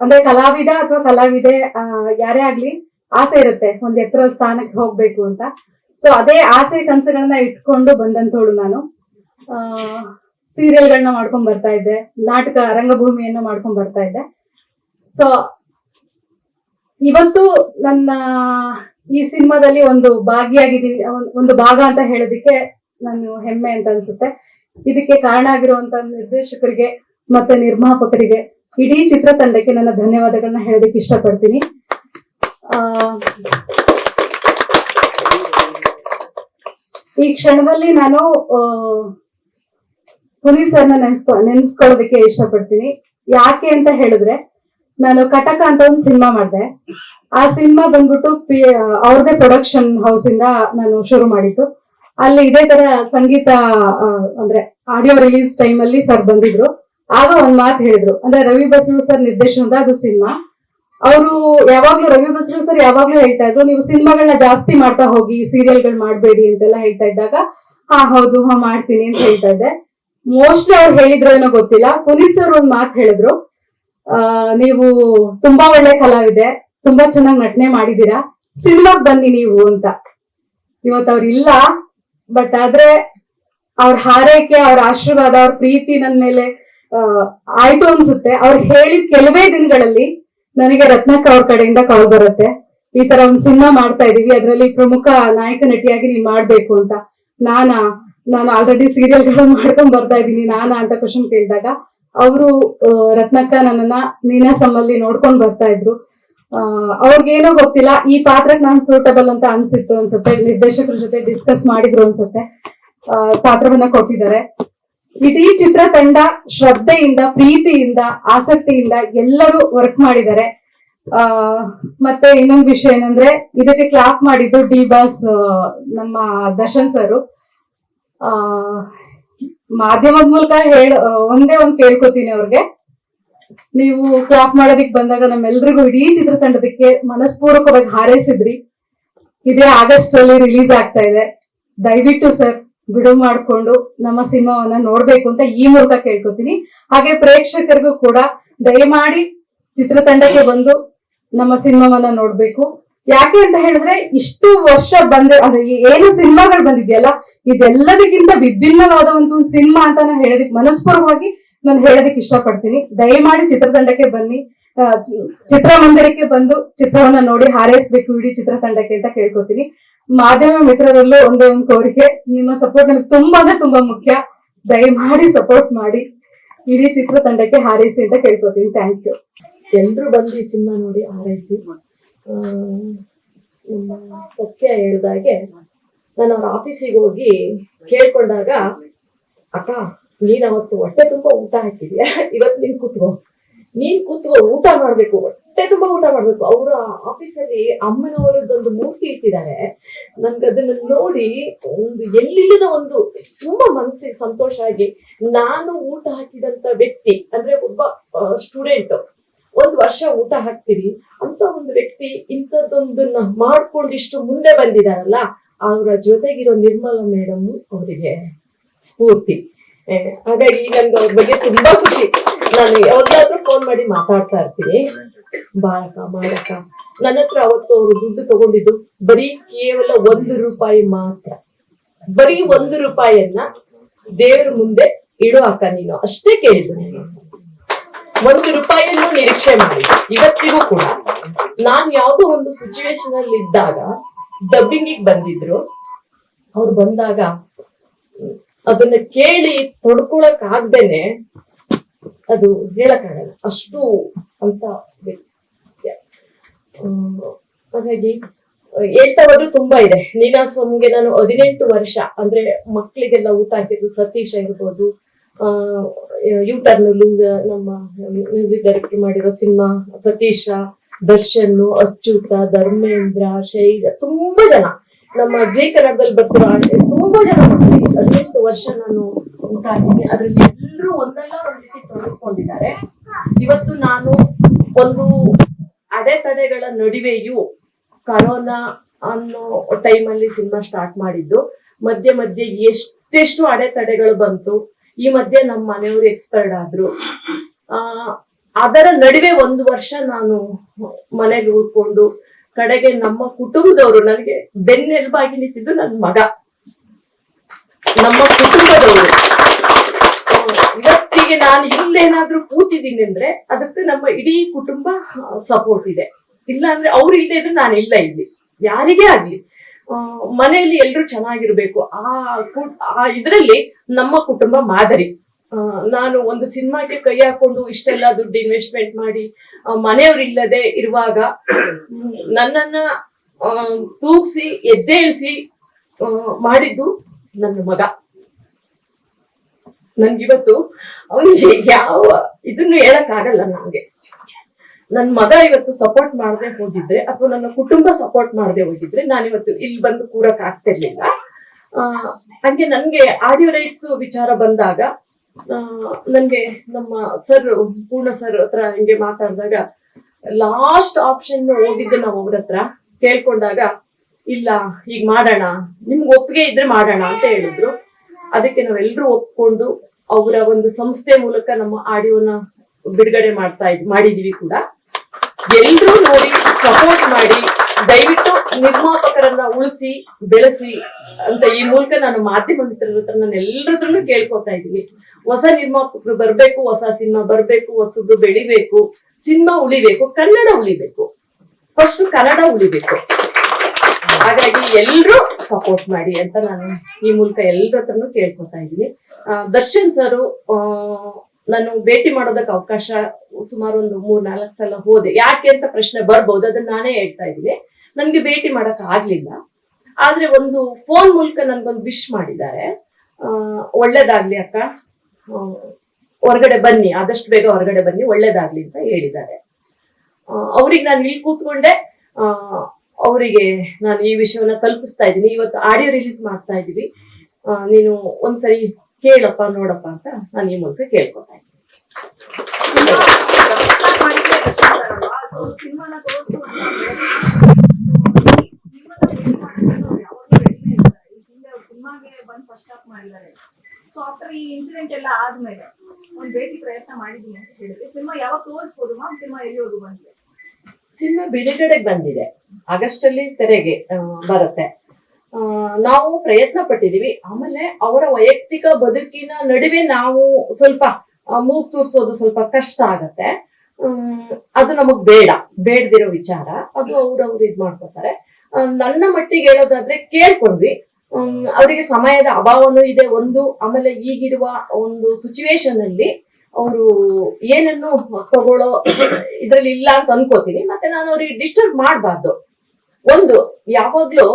Speaker 3: ಅಂದ್ರೆ ಕಲಾವಿದ ಅಥವಾ ಕಲಾವಿದೆ ಯಾರೇ ಆಗ್ಲಿ ಆಸೆ ಇರುತ್ತೆ. ಒಂದ್ ಎತ್ತರ ಸ್ಥಾನಕ್ಕೆ ಹೋಗ್ಬೇಕು ಅಂತ. ಸೊ ಅದೇ ಆಸೆ ಕನಸುಗಳನ್ನ ಇಟ್ಕೊಂಡು ಬಂದಂತೋಳು ನಾನು. ಆ ಸೀರಿಯಲ್ಗಳನ್ನ ಮಾಡ್ಕೊಂಡ್ ಬರ್ತಾ ಇದ್ದೆ. ನಾಟಕ, ರಂಗಭೂಮಿಯನ್ನು ಮಾಡ್ಕೊಂಡ್ ಬರ್ತಾ ಇದ್ದೆ. ಸೊ ಇವತ್ತು ನನ್ನ ಈ ಸಿನಿಮಾದಲ್ಲಿ ಒಂದು ಭಾಗಿಯಾಗಿದ್ದೀನಿ ಒಂದು ಭಾಗ ಅಂತ ಹೇಳೋದಿಕ್ಕೆ ನಾನು ಹೆಮ್ಮೆ ಅಂತ ಅನ್ಸುತ್ತೆ. ಇದಕ್ಕೆ ಕಾರಣ ಆಗಿರುವಂತ ನಿರ್ದೇಶಕರಿಗೆ ಮತ್ತೆ ನಿರ್ಮಾಪಕರಿಗೆ ಇಡೀ ಚಿತ್ರತಂಡಕ್ಕೆ ನನ್ನ ಧನ್ಯವಾದಗಳನ್ನ ಹೇಳೋದಕ್ಕೆ ಇಷ್ಟಪಡ್ತೀನಿ. ಆ ಈ ಕ್ಷಣದಲ್ಲಿ ನಾನು ಪುನೀತ್ ಸರ್ನ ನೆನ್ಸ್ಕೊ, ನೆನ್ಸ್ಕೊಳ್ಳೋದಕ್ಕೆ ಇಷ್ಟಪಡ್ತೀನಿ. ಯಾಕೆ ಅಂತ ಹೇಳಿದ್ರೆ, ನಾನು ಕಟಕ ಅಂತ ಒಂದು ಸಿನಿಮಾ ಮಾಡಿದೆ. ಆ ಸಿನಿಮಾ ಬಂದ್ಬಿಟ್ಟು ಪಿ, ಅವ್ರದೇ ಪ್ರೊಡಕ್ಷನ್ ಹೌಸ್ ಇಂದ ನಾನು ಶುರು ಮಾಡಿದ್ದು. ಅಲ್ಲಿ ಇದೇ ತರ ಸಂಗೀತ ಅಂದ್ರೆ ಆಡಿಯೋ ರಿಲೀಸ್ ಟೈಮ್ ಅಲ್ಲಿ ಸರ್ ಬಂದಿದ್ರು. ಆಗ ಒಂದ್ ಮಾತು ಹೇಳಿದ್ರು. ಅಂದ್ರೆ ರವಿ ಬಸವ ಸರ್ ನಿರ್ದೇಶನದ ಅದು ಸಿನಿಮಾ. ಅವರು ಯಾವಾಗ್ಲೂ ರವಿ ಬಸ್ರು ಸರ್ ಯಾವಾಗ್ಲೂ ಹೇಳ್ತಾ ಇದ್ರು ನೀವು ಸಿನಿಮಾಗಳನ್ನ ಜಾಸ್ತಿ ಮಾಡ್ತಾ ಹೋಗಿ ಸೀರಿಯಲ್ಗಳು ಮಾಡಬೇಡಿ ಅಂತೆಲ್ಲ ಹೇಳ್ತಾ ಇದ್ದಾಗ ಹಾ ಹೌದು ಹಾ ಮಾಡ್ತೀನಿ ಅಂತ ಹೇಳ್ತಾ ಇದ್ದೆ. ಮೋಸ್ಟ್ಲಿ ಅವ್ರು ಹೇಳಿದ್ರು ಏನೋ ಗೊತ್ತಿಲ್ಲ. ಪುನೀತ್ ಸರ್ ಒಂದ್ ಮಾತು ಹೇಳಿದ್ರು. ಆ, ನೀವು ತುಂಬಾ ಒಳ್ಳೆ ಕಲಾವಿದೆ ತುಂಬಾ ಚೆನ್ನಾಗಿ ನಟನೆ ಮಾಡಿದೀರಾ ಸಿನಿಮಾಗ್ ಬನ್ನಿ ನೀವು ಅಂತ. ಇವತ್ತು ಅವ್ರು ಇಲ್ಲ ಬಟ್ ಆದ್ರೆ ಅವ್ರ ಹಾರೈಕೆ ಅವ್ರ ಆಶೀರ್ವಾದ ಅವ್ರ ಪ್ರೀತಿ ನನ್ ಮೇಲೆ ಆಯ್ತು ಅನ್ಸುತ್ತೆ. ಅವ್ರು ಹೇಳಿದ ಕೆಲವೇ ದಿನಗಳಲ್ಲಿ ನನಗೆ ರತ್ನಕ್ಕ ಅವ್ರ ಕಡೆಯಿಂದ ಕಾಲ್ ಬರುತ್ತೆ. ಈ ತರ ಒಂದ್ ಸಿನಿಮಾ ಮಾಡ್ತಾ ಇದೀವಿ. ಅದ್ರಲ್ಲಿ ಪ್ರಮುಖ ನಾಯಕ ನಟಿಯಾಗಿ ನೀನ್ ಮಾಡ್ಬೇಕು ಅಂತ. ನಾನಾ, ನಾನು ಆಲ್ರೆಡಿ ಸೀರಿಯಲ್ಗಳು ಮಾಡ್ಕೊಂಡ್ ಬರ್ತಾ ಇದೀನಿ. ನಾನಾ ಅಂತ ಕ್ವಶನ್ ಕೇಳಿದಾಗ, ಅವರು ರತ್ನಕ್ಕ ನನ್ನನ್ನ ನೀನಾಸಮ್ಮಲ್ಲಿ ನೋಡ್ಕೊಂಡ್ ಬರ್ತಾ ಇದ್ರು. ಅವ್ರಿಗೇನೋ ಗೊತ್ತಿಲ್ಲ. ಈ ಪಾತ್ರಕ್ಕೆ ನಾನ್ ಸೂಟಬಲ್ ಅಂತ ಅನ್ಸಿತ್ತು ಅನ್ಸುತ್ತೆ. ನಿರ್ದೇಶಕರ ಜೊತೆ ಡಿಸ್ಕಸ್ ಮಾಡಿದ್ರು ಅನ್ಸುತ್ತೆ. ಪಾತ್ರವನ್ನ ಕೊಟ್ಟಿದ್ದಾರೆ. ಇಡೀ ಚಿತ್ರತಂಡ ಶ್ರದ್ಧೆಯಿಂದ, ಪ್ರೀತಿಯಿಂದ, ಆಸಕ್ತಿಯಿಂದ ಎಲ್ಲರೂ ವರ್ಕ್ ಮಾಡಿದ್ದಾರೆ. ಆ, ಮತ್ತೆ ಇನ್ನೊಂದು ವಿಷಯ ಏನಂದ್ರೆ, ಇದಕ್ಕೆ ಕ್ಲಾಪ್ ಮಾಡಿದ್ದು ಡಿ ಬಾಸ್ ನಮ್ಮ ದರ್ಶನ್ ಸರ್. ಆ, ಮಾಧ್ಯಮದ ಮೂಲಕ ಹೇಳ ಒಂದೇ ಒಂದ್ ಕೇಳ್ಕೊತೀನಿ ಅವ್ರಿಗೆ. ನೀವು ಕ್ಲಾಪ್ ಮಾಡೋದಿಕ್ ಬಂದಾಗ ನಮ್ಮೆಲ್ರಿಗೂ ಇಡೀ ಚಿತ್ರತಂಡದಕ್ಕೆ ಮನಸ್ಪೂರ್ವಕವಾಗಿ ಹಾರೈಸಿದ್ರಿ. ಇದೇ ಆಗಸ್ಟ್ ಅಲ್ಲಿ ರಿಲೀಸ್ ಆಗ್ತಾ ಇದೆ. ದಯವಿಟ್ಟು ಸರ್ ಬಿಡುವು ಮಾಡಿಕೊಂಡು ನಮ್ಮ ಸಿನಿಮಾವನ್ನ ನೋಡ್ಬೇಕು ಅಂತ ಈ ಮೂಲಕ ಕೇಳ್ಕೊತೀನಿ. ಹಾಗೆ ಪ್ರೇಕ್ಷಕರಿಗೂ ಕೂಡ ದಯಮಾಡಿ ಚಿತ್ರತಂಡಕ್ಕೆ ಬಂದು ನಮ್ಮ ಸಿನಿಮಾವನ್ನ ನೋಡ್ಬೇಕು. ಯಾಕೆ ಅಂತ ಹೇಳಿದ್ರೆ ಇಷ್ಟು ವರ್ಷ ಬಂದ, ಅಂದ್ರೆ ಏನು ಸಿನಿಮಾಗಳು ಬಂದಿದೆಯಲ್ಲ, ಇದೆಲ್ಲದಕ್ಕಿಂತ ವಿಭಿನ್ನವಾದ ಒಂದು ಸಿನಿಮಾ ಅಂತ ನಾನು ಹೇಳೋದಕ್ಕೆ ಮನಸ್ಪೂರ್ವವಾಗಿ ನಾನು ಹೇಳೋದಕ್ಕೆ ಇಷ್ಟಪಡ್ತೀನಿ. ದಯಮಾಡಿ ಚಿತ್ರತಂಡಕ್ಕೆ ಬನ್ನಿ. ಚಿತ್ರಮಂದಿರಕ್ಕೆ ಬಂದು ಚಿತ್ರವನ್ನ ನೋಡಿ ಹಾರೈಸ್ಬೇಕು ಇಡೀ ಚಿತ್ರತಂಡಕ್ಕೆ ಅಂತ ಕೇಳ್ಕೊತೀನಿ. ಮಾಧ್ಯಮ ಮಿತ್ರರಲ್ಲೂ ಒಂದೇ ಒಂದು ಕೋರಿಕೆ. ನಿಮ್ಮ ಸಪೋರ್ಟ್ ನನಗೆ ತುಂಬಾ ಅಂದ್ರೆ ತುಂಬಾ ಮುಖ್ಯ. ದಯಮಾಡಿ ಸಪೋರ್ಟ್ ಮಾಡಿ. ಇಡೀ ಚಿತ್ರತಂಡಕ್ಕೆ ಹಾರೈಸಿ ಅಂತ ಕೇಳ್ಕೊತೀನಿ. ಥ್ಯಾಂಕ್ ಯು
Speaker 4: ಎಲ್ರು ಬಂದು ಈ ಸಿನಿಮಾ ನೋಡಿ ಹಾರೈಸಿ. ನಮ್ಮ ಸತ್ಯ ಹೇಳ್ದಾಗೆ ನಾನು ಅವ್ರ ಆಫೀಸಿಗೆ ಹೋಗಿ ಕೇಳ್ಕೊಂಡಾಗ, ಅಕ್ಕ, ನೀನ್ ಅವತ್ತು ಹೊಟ್ಟೆ ತುಂಬಾ ಊಟ ಹಾಕಿದ್ಯಾ? ಇವತ್ತು ನೀನ್ ಕೂತ್ಕೋ. ನೀನ್ ಕೂತ್ಕೋ, ಊಟ ಮಾಡ್ಬೇಕು. ಹೊಟ್ಟೆ ತುಂಬಾ ಊಟ ಮಾಡ್ಬೇಕು. ಅವ್ರ ಆಫೀಸಲ್ಲಿ ಅಮ್ಮನವರದ್ದೊಂದು ಮೂರ್ತಿ ಇಟ್ಟಿದ್ದಾರೆ. ನನ್ಗೆ ಅದನ್ನ ನೋಡಿ ಒಂದು ಎಲ್ಲಿಲ್ಲದ ಒಂದು ತುಂಬಾ ಮನಸ್ಸಿಗೆ ಸಂತೋಷ ಆಗಿ ನಾನು ಊಟ ಹಾಕಿದಂತ ವ್ಯಕ್ತಿ, ಅಂದ್ರೆ ಒಬ್ಬ ಸ್ಟೂಡೆಂಟ್ ಒಂದು ವರ್ಷ ಊಟ ಹಾಕ್ತೀವಿ ಅಂತ ಒಂದು ವ್ಯಕ್ತಿ ಇಂಥದ್ದೊಂದನ್ನ ಮಾಡ್ಕೊಂಡು ಇಷ್ಟು ಮುಂದೆ ಬಂದಿದಾರಲ್ಲ ಅವರ ಜೊತೆಗಿರೋ ನಿರ್ಮಲ ಮೇಡಮ್ ಅವರಿಗೆ ಸ್ಫೂರ್ತಿ. ಹಾಗಾಗಿ ನನ್ಗೆ ಅವ್ರ ಬಗ್ಗೆ ತುಂಬಾ ಖುಷಿ. ನಾನು ಯಾವ್ದಾದ್ರು ಫೋನ್ ಮಾಡಿ ಮಾತಾಡ್ತಾ ಇರ್ತೀನಿ. ಬಾರಕ ಮಾಡಕ ನನ್ನ ಹತ್ರ ಅವತ್ತು ಅವರು ದುಡ್ಡು ತಗೊಂಡಿದ್ದು ಬರೀ ಕೇವಲ ಒಂದು ರೂಪಾಯಿ ಮಾತ್ರ. ಬರೀ ಒಂದು ರೂಪಾಯಿಯನ್ನ ದೇವ್ರ ಮುಂದೆ ಇಡು ಅಕ್ಕ ನೀನು. ಅಷ್ಟೇ ಕೇಳಿದ್ರು ನಾನು. ಒಂದು ರೂಪಾಯಿಯನ್ನು ನಿರೀಕ್ಷೆ ಮಾಡಿ. ಇವತ್ತಿಗೂ ಕೂಡ ನಾನ್ ಯಾವ್ದೋ ಒಂದು ಸಿಚುವೇಶನ್ ಅಲ್ಲಿ ಇದ್ದಾಗ ಡಬ್ಬಿಂಗಿಗೆ ಬಂದಿದ್ರು. ಅವ್ರು ಬಂದಾಗ ಅದನ್ನ ಕೇಳಿ ತೊಡ್ಕೊಳಕ್ ಆಗ್ದೇನೆ ಅದು ಹೇಳಕ್ಕಾಗಲ್ಲ. ಅಷ್ಟು ಅಂತ ಹಾಗಾಗಿ ಹೇಳ್ತಾ ಹೋದ್ರು ತುಂಬಾ ಇದೆ. ನೀನಾಸಂಗೆ ನಾನು ಹದಿನೆಂಟು ವರ್ಷ, ಅಂದ್ರೆ ಮಕ್ಕಳಿಗೆಲ್ಲ ಊಟ ಹಾಕಿದ್ದು ಸತೀಶ್ ಇರ್ಬೋದು ಆ ಯೂಟರ್ನ್ ನಮ್ಮ ಮ್ಯೂಸಿಕ್ ಡೈರೆಕ್ಟರ್ ಮಾಡಿರೋ ಸಿನಿಮಾ, ಸತೀಶ, ದರ್ಶನ್, ಅಚ್ಯುತ, ಧರ್ಮೇಂದ್ರ, ಶೈಲ, ತುಂಬಾ ಜನ. ನಮ್ಮ ಜಿ ಕನ್ನಡದಲ್ಲಿ ಬರ್ತಿರೋ ತುಂಬಾ ಜನ ಹದಿನೆಂಟು ವರ್ಷ ನಾನು ಊಟ ಹಾಕಿದ್ದೀನಿ ಅದ್ರಲ್ಲಿ ಎಲ್ಲರೂ ಒಂದಲ್ಲ ಒಂದ್ ರೀತಿ ತೊಡಸ್ಕೊಂಡಿದ್ದಾರೆ ಇವತ್ತು ನಾನು ಒಂದು ಅಡೆತಡೆಗಳ ನಡುವೆಯೂ ಕರೋನಾ ಅನ್ನೋ ಟೈಮಲ್ಲಿ ಸಿನಿಮಾ ಸ್ಟಾರ್ಟ್ ಮಾಡಿದ್ದು, ಮಧ್ಯೆ ಮಧ್ಯೆ ಎಷ್ಟೆಷ್ಟು ಅಡೆತಡೆಗಳು ಬಂತು, ಈ ಮಧ್ಯೆ ನಮ್ಮ ಮನೆಯವರು ಎಕ್ಸ್ಪೈರ್ಡ್ ಆದ್ರು. ಆ, ಅದರ ನಡುವೆ ಒಂದು ವರ್ಷ ನಾನು ಮನೆಗೆ ಉಳ್ಕೊಂಡು, ಕಡೆಗೆ ನಮ್ಮ ಕುಟುಂಬದವರು, ನನಗೆ ಬೆನ್ನೆಲುಬಾಗಿ ನಿಂತಿದ್ದು ನನ್ನ ಮಗ. ನಮ್ಮ ಕುಟುಂಬದವರು. ಇವತ್ತಿಗೆ ನಾನು ಇಲ್ಲೇನಾದ್ರೂ ಕೂತಿದ್ದೀನಿ ಅಂದ್ರೆ ಅದಕ್ಕೆ ನಮ್ಮ ಇಡೀ ಕುಟುಂಬ ಸಪೋರ್ಟ್ ಇದೆ. ಇಲ್ಲ ಅಂದ್ರೆ ಅವ್ರು ಇಲ್ಲದೆ ಇದ್ರೆ ನಾನು ಇಲ್ಲ ಇಲ್ಲಿ. ಯಾರಿಗೇ ಆಗ್ಲಿ. ಮನೆಯಲ್ಲಿ ಎಲ್ರು ಚೆನ್ನಾಗಿರ್ಬೇಕು. ಆ ಆ ಇದರಲ್ಲಿ ನಮ್ಮ ಕುಟುಂಬ ಮಾದರಿ. ನಾನು ಒಂದು ಸಿನಿಮಾಕ್ಕೆ ಕೈ ಹಾಕೊಂಡು ಇಷ್ಟೆಲ್ಲ ದುಡ್ಡು ಇನ್ವೆಸ್ಟ್ಮೆಂಟ್ ಮಾಡಿ ಮನೆಯವರಿಲ್ಲದೆ ಇರುವಾಗ, ನನ್ನನ್ನ ತೂಗ್ಸಿ, ಎದ್ದೇಳಿಸಿ ಮಾಡಿದ್ದು ನನ್ನ ಮಗ. ನನ್ಗಿವತ್ತು ಅವನಿಗೆ ಯಾವ ಇದನ್ನು ಹೇಳಕ್ ಆಗಲ್ಲ ನನ್ಗೆ. ನನ್ ಮಗ ಇವತ್ತು ಸಪೋರ್ಟ್ ಮಾಡದೆ ಹೋಗಿದ್ರೆ ಅಥವಾ ನನ್ನ ಕುಟುಂಬ ಸಪೋರ್ಟ್ ಮಾಡದೆ ಹೋಗಿದ್ರೆ ನಾನಿವತ್ತು ಇಲ್ಲಿ ಬಂದು ಕೂರಕ್ ಆಗ್ತಿರ್ಲಿಲ್ಲ. ಆ, ಹಂಗೆ ನನ್ಗೆ ಆಡಿಯೋ ರೈಟ್ಸ್ ವಿಚಾರ ಬಂದಾಗ ನನ್ಗೆ ನಮ್ಮ ಸರ್ ಪೂರ್ಣ ಸರ್ ಹತ್ರ ಹಿಂಗೆ ಮಾತಾಡಿದಾಗ ಲಾಸ್ಟ್ ಆಪ್ಷನ್ ಹೋಗಿದ್ದು ನಾವು ಅವ್ರ ಹತ್ರ. ಕೇಳ್ಕೊಂಡಾಗ, ಇಲ್ಲ ಈಗ ಮಾಡೋಣ, ನಿಮ್ಗೆ ಒಪ್ಪಿಗೆ ಇದ್ರೆ ಮಾಡೋಣ ಅಂತ ಹೇಳಿದ್ರು. ಅದಕ್ಕೆ ನಾವೆಲ್ಲರೂ ಒಪ್ಕೊಂಡು ಅವರ ಒಂದು ಸಂಸ್ಥೆ ಮೂಲಕ ನಮ್ಮ ಆಡಿಯೋನ ಬಿಡುಗಡೆ ಮಾಡ್ತಾ ಇದ್, ಮಾಡಿದೀವಿ ಕೂಡ. ಎಲ್ರೂ ನೋಡಿ ಸಪೋರ್ಟ್ ಮಾಡಿ, ದಯವಿಟ್ಟು ನಿರ್ಮಾಪಕರನ್ನ ಉಳಿಸಿ, ಬೆಳೆಸಿ ಅಂತ ಈ ಮೂಲಕ ನಾನು ಮಾಧ್ಯಮ ಮಿತ್ರರ ಹತ್ರ ನಾನು ಎಲ್ಲರದ್ರಲ್ಲೂ ಕೇಳ್ಕೊತಾ ಇದ್ದೀನಿ. ಹೊಸ ನಿರ್ಮಾಪಕರು ಬರ್ಬೇಕು, ಹೊಸ ಸಿನಿಮಾ ಬರ್ಬೇಕು, ಹೊಸದು ಬೆಳಿಬೇಕು, ಸಿನಿಮಾ ಉಳಿಬೇಕು, ಕನ್ನಡ ಉಳಿಬೇಕು. ಫಸ್ಟ್ ಕನ್ನಡ ಉಳಿಬೇಕು. ಹಾಗಾಗಿ ಎಲ್ಲರೂ ಸಪೋರ್ಟ್ ಮಾಡಿ ಅಂತ ನಾನು ಈ ಮೂಲಕ ಎಲ್ಲರ ಹತ್ರನು ಕೇಳ್ಕೊತಾ ಇದ್ದೀನಿ. ದರ್ಶನ್ ಸರ್ ನಾನು ಭೇಟಿ ಮಾಡೋದಕ್ಕೆ ಅವಕಾಶ ಸುಮಾರು ಒಂದು ಮೂರ್ ನಾಲ್ಕು ಸಲ ಹೋದೆ. ಯಾಕೆ ಅಂತ ಪ್ರಶ್ನೆ ಬರ್ಬೋದು ಅದನ್ನ ನಾನೇ ಹೇಳ್ತಾ ಇದ್ದೀನಿ. ನನ್ಗೆ ಭೇಟಿ ಮಾಡಕ್ ಆಗ್ಲಿಲ್ಲ. ಆದ್ರೆ ಒಂದು ಫೋನ್ ಮೂಲಕ ನನ್ಗೊಂದು ವಿಶ್ ಮಾಡಿದ್ದಾರೆ. ಒಳ್ಳೇದಾಗ್ಲಿ ಅಕ್ಕ. ಹೊರಗಡೆ ಬನ್ನಿ ಆದಷ್ಟು ಬೇಗ ಹೊರಗಡೆ ಬನ್ನಿ ಒಳ್ಳೇದಾಗ್ಲಿ ಅಂತ ಹೇಳಿದ್ದಾರೆ. ಅವ್ರಿಗೆ ನಾನು ಇಲ್ಲಿ ಕೂತ್ಕೊಂಡೆ. ಆ, ಅವರಿಗೆ ನಾನು ಈ ವಿಷಯವನ್ನ ತಲುಪಿಸ್ತಾ ಇದ್ದೀನಿ. ಇವತ್ತು ಆಡಿಯೋ ರಿಲೀಸ್ ಮಾಡ್ತಾ ಇದ್ದೀವಿ. ನೀನು ಒಂದ್ಸರಿ ಕೇಳಪ್ಪ, ನೋಡಪ್ಪ ಅಂತ ನಾನು ಈ ಮೂಲಕ ಕೇಳ್ಕೊತಾ ಇದ್ದೀನಿ.
Speaker 3: ಸೊ ಆಫ್ಟರ್ ಈ ಇನ್ಸಿಡೆಂಟ್ ಎಲ್ಲ ಆದ್ಮೇಲೆ ಒಂದು ಭೇಟಿ ಪ್ರಯತ್ನ ಮಾಡಿದೀನಿ ಅಂತ ಹೇಳಿದ್ರೆ, ಸಿನಿಮಾ ಯಾವಾಗ ತೋರಿಸ್ಬೋದು? ಮ್ಯಾಮ್ ಸಿನಿಮಾ ಎಲ್ಲಿವರೆಗೂ ಬಂದಿದೆ
Speaker 4: ಸಿನಿಮಾ ಬಿಡುಗಡೆಗೆ ಬಂದಿದೆ. ಆಗಸ್ಟ್ ಅಲ್ಲಿ ತೆರೆಗೆ ಬರುತ್ತೆ. ನಾವು ಪ್ರಯತ್ನ ಪಟ್ಟಿದೀವಿ ಆಮೇಲೆ ಅವರ ವೈಯಕ್ತಿಕ ಬದುಕಿನ ನಡುವೆ ನಾವು ಸ್ವಲ್ಪ ಮೂಗ್ ತೂರ್ಸೋದು ಸ್ವಲ್ಪ ಕಷ್ಟ ಆಗತ್ತೆ. ಅದು ನಮಗ್ ಬೇಡ. ಬೇಡದಿರೋ ವಿಚಾರ. ಅದು ಅವ್ರವ್ರು ಇದ್ ಮಾಡ್ಕೋತಾರೆ. ನನ್ನ ಮಟ್ಟಿಗೆ ಹೇಳೋದಾದ್ರೆ ಕೇಳ್ಕೊಂಡ್ವಿ. ಅವರಿಗೆ ಸಮಯದ ಅಭಾವನೂ ಇದೆ ಒಂದು. ಆಮೇಲೆ ಈಗಿರುವ ಒಂದು ಸಿಚುವೇಶನ್ ಅಲ್ಲಿ ಅವರು ಏನನ್ನು ತಗೊಳ್ಳೋ ಇದ್ರಲ್ಲಿ ಇಲ್ಲ ಅಂತ ಅನ್ಕೋತೀನಿ. ಮತ್ತೆ ನಾನು ಅವ್ರಿಗೆ ಡಿಸ್ಟರ್ಬ್ ಮಾಡಬಾರ್ದು. ಒಂದು, ಯಾವಾಗ್ಲೂ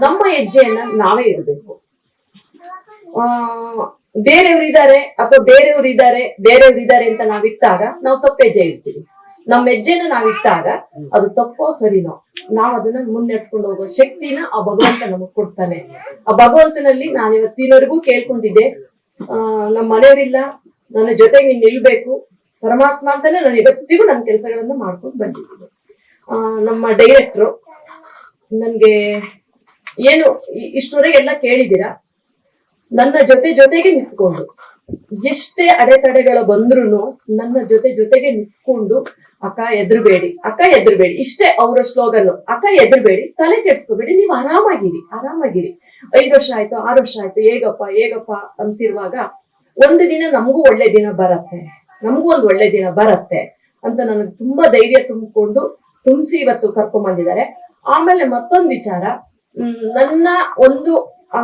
Speaker 4: ನಮ್ಮ ಹೆಜ್ಜೆಯನ್ನ ನಾವೇ ಇರಬೇಕು ಆ, ಬೇರೆಯವ್ರು ಇದ್ದಾರೆ ಅಥವಾ ಬೇರೆಯವ್ರು ಇದ್ದಾರೆ ಬೇರೆಯವ್ರು ಇದ್ದಾರೆ ಅಂತ ನಾವ್ ಇಟ್ಟಾಗ ನಾವು ತಪ್ಪು ಹೆಜ್ಜೆ ಇರ್ತೀವಿ ನಮ್ಮ ಹೆಜ್ಜೆನ ನಾವ್ ಇಟ್ಟಾಗ ಅದು ತಪ್ಪೋ ಸರಿನೋ, ನಾವ್ ಅದನ್ನ ಮುನ್ನಡೆಸ್ಕೊಂಡು ಹೋಗೋ ಶಕ್ತಿನ ಆ ಭಗವಂತ ನಮಗ್ ಕೊಡ್ತಾನೆ. ಆ ಭಗವಂತನಲ್ಲಿ ನಾನು ಇವತ್ತಿನವರೆಗೂ ಕೇಳ್ಕೊಂಡಿದ್ದೆ. ಆ ನಮ್ಮ ಮನೆಯವರಿಲ್ಲ ನನ್ನ ಜೊತೆಗೆ ನೀನ್ ನಿಲ್ಬೇಕು. ಪರಮಾತ್ಮ ಅಂತಾನೆ ನಾನು ಇವತ್ತಿಗೂ ನನ್ನ ಕೆಲಸಗಳನ್ನ ಮಾಡ್ಕೊಂಡು ಬಂದಿದ್ದೀನಿ. ಆ, ನಮ್ಮ ಡೈರೆಕ್ಟ್ರು ನನ್ಗೆ ಏನು ಇಷ್ಟವರೆಗೆಲ್ಲ ಕೇಳಿದ್ದೀರಾ? ನನ್ನ ಜೊತೆ ಜೊತೆಗೆ ನಿಂತ್ಕೊಂಡು, ಎಷ್ಟೇ ಅಡೆತಡೆಗಳು ಬಂದ್ರು ನನ್ನ ಜೊತೆ ಜೊತೆಗೆ ನಿಂತ್ಕೊಂಡು, ಅಕ್ಕ, ಎದ್ರಬೇಡಿ ಅಕ್ಕ, ಎದ್ರಬೇಡಿ. ಇಷ್ಟೇ ಅವರ ಸ್ಲೋಗನ್ ಅಕ್ಕ, ಎದ್ರಬೇಡಿ, ತಲೆ ಕೆಡ್ಸ್ಕೋಬೇಡಿ, ನೀವು ಆರಾಮಾಗಿರಿ ಆರಾಮಾಗಿರಿ. ಐದು ವರ್ಷ ಆಯ್ತು, ಆರು ವರ್ಷ ಆಯ್ತು, ಹೇಗಪ್ಪ ಹೇಗಪ್ಪ? ಅಂತಿರುವಾಗ ಒಂದು ದಿನ ನಮಗೂ ಒಳ್ಳೆ ದಿನ ಬರತ್ತೆ. ನಮಗೂ ಒಂದು ಒಳ್ಳೆ ದಿನ ಬರತ್ತೆ ಅಂತ ನನಗೆ ತುಂಬಾ ಧೈರ್ಯ ತುಂಬಿಕೊಂಡು ತುಂಬಿಸಿ ಇವತ್ತು ಕರ್ಕೊಂಡ್ ಬಂದಿದ್ದಾರೆ. ಆಮೇಲೆ ಮತ್ತೊಂದು ವಿಚಾರ ನನ್ನ ಒಂದು, ಆ,